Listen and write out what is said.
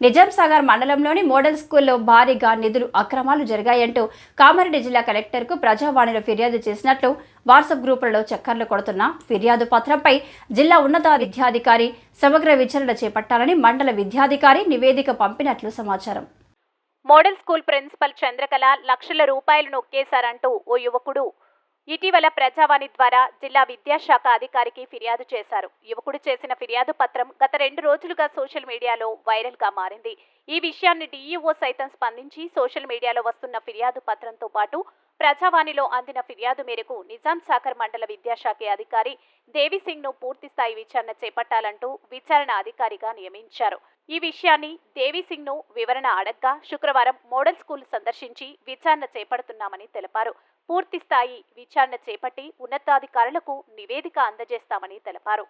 నిజాం సాగర్ మండలంలోని మోడల్ స్కూల్లో భారీగా నిధులు అక్రమాలు జరిగాయంటూ కామారెడ్డి జిల్లా కలెక్టర్కు ప్రజావాణిలో ఫిర్యాదు చేసినట్లు వాట్సాప్ గ్రూపులలో చక్కర్లు కొడుతున్న ఫిర్యాదు పత్రంపై జిల్లా ఉన్నత విద్యాధికారి సమగ్ర విచారణ చేపట్టాలని మండల విద్యాధికారి నివేదిక పంపినట్లు సమాచారం. మోడల్ స్కూల్ ప్రిన్సిపల్ చంద్రకళ లక్షల రూపాయలు నొక్కేశారంటూ ఓ యువకుడు. ఇటీవల ప్రజావాణి ద్వారా జిల్లా విద్యాశాఖ అధికారికి ఫిర్యాదు చేశారు. యువకుడు చేసిన ఫిర్యాదు పత్రం గత రెండు రోజులుగా సోషల్ మీడియాలో వైరల్గా మారింది. ఈ విషయాన్ని డీఈఓ సైతం స్పందించి సోషల్ మీడియాలో వస్తున్న ఫిర్యాదు పత్రంతో పాటు ప్రజావాణిలో అందిన ఫిర్యాదు మేరకు నిజాం సాగర్ మండల విద్యాశాఖ అధికారి దేవిసింగ్ను పూర్తిస్థాయి విచారణ చేపట్టాలంటూ విచారణ అధికారిగా నియమించారు. ఈ విషయాన్ని దేవిసింగ్ను వివరణ అడగ్గా శుక్రవారం మోడల్ స్కూల్ సందర్శించి విచారణ చేపడుతున్నామని తెలిపారు. పూర్తిస్థాయి విచారణ విచారణ చేపట్టి ఉన్నతాధికారులకు నివేదిక అందజేస్తామని తెలిపారు.